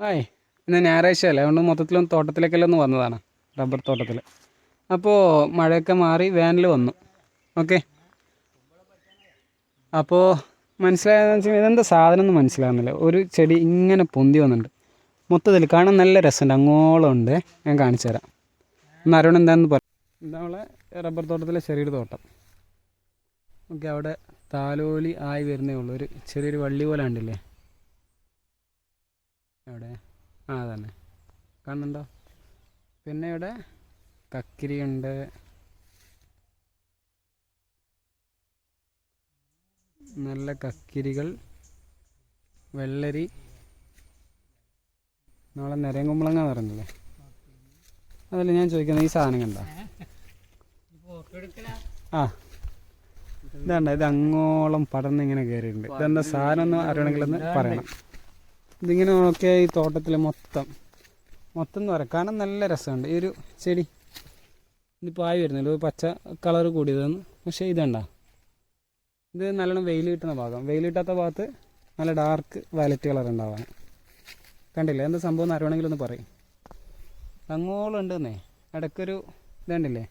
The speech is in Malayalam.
ആയ് ഇന്ന് ഞായറാഴ്ച അല്ലേ? അതുകൊണ്ട് മൊത്തത്തിലൊന്ന് തോട്ടത്തിലേക്കെല്ലാം ഒന്ന് വന്നതാണ്. റബ്ബർ തോട്ടത്തിൽ അപ്പോൾ മഴയൊക്കെ മാറി വാനിൽ വന്നു. ഓക്കെ. അപ്പോൾ മനസ്സിലായെന്ന് വെച്ചാൽ ഇതെന്താ സാധനം ഒന്നും മനസ്സിലാകുന്നില്ല ഒരു ചെടി ഇങ്ങനെ പൊന്തി വന്നിട്ടുണ്ട്. മൊത്തത്തിൽ കാണാൻ നല്ല രസമുണ്ട്. അങ്ങോളം ഉണ്ട് ഞാൻ കാണിച്ചു തരാം ഒന്ന് അരുൺ എന്താണെന്ന് പറ നമ്മളെ റബ്ബർ തോട്ടത്തിലെ ചെറിയൊരു തോട്ടം. ഓക്കെ അവിടെ താലോലി ആയി വരുന്നേ ഉള്ളൂ. ഒരു ചെറിയൊരു വള്ളി പോലെ ഉണ്ടല്ലേ ആ അതന്നെ. കാണുന്നുണ്ടോ? പിന്നെ ഇവിടെ കക്കിരിയുണ്ട്. നല്ല കക്കിരികൾ വെള്ളരി. നാളെ നിരയങ്കുമ്പളങ്ങ പറഞ്ഞില്ലേ അതല്ല ഞാൻ ചോദിക്കുന്നത് ഈ സാധനം കണ്ട? ആ. ഇതാണ്ട ഇത് അങ്ങോളം പടർന്ന് ഇങ്ങനെ കയറിയിട്ടുണ്ട് ഇതെന്താ സാധനം എന്ന് അറിയണമെങ്കിലൊന്ന് പറയണം. ഇതിങ്ങനെ നോക്കിയാൽ ഈ തോട്ടത്തിൽ മൊത്തം. മൊത്തം എന്ന് പറയാം. കാണാൻ നല്ല രസമുണ്ട്. ഈ ഒരു ചെടി. ഇതിപ്പോൾ ആയി വരുന്നില്ല? പച്ച കളർ കൂടിയതെന്ന്. പക്ഷേ ഇതണ്ട. ഇത് നല്ലോണം വെയിൽ കിട്ടുന്ന ഭാഗം. വെയിൽ കിട്ടാത്ത ഭാഗത്ത് നല്ല ഡാർക്ക് വയലറ്റ് കളർ ഉണ്ടാവാൻ. കണ്ടില്ലേ? എന്താ സംഭവം എന്ന് അറിയണമെങ്കിലൊന്ന് പറയും. അങ്ങോളം ഉണ്ടെന്നേ ഇടയ്ക്കൊരു ഇതുണ്ടല്ലേ?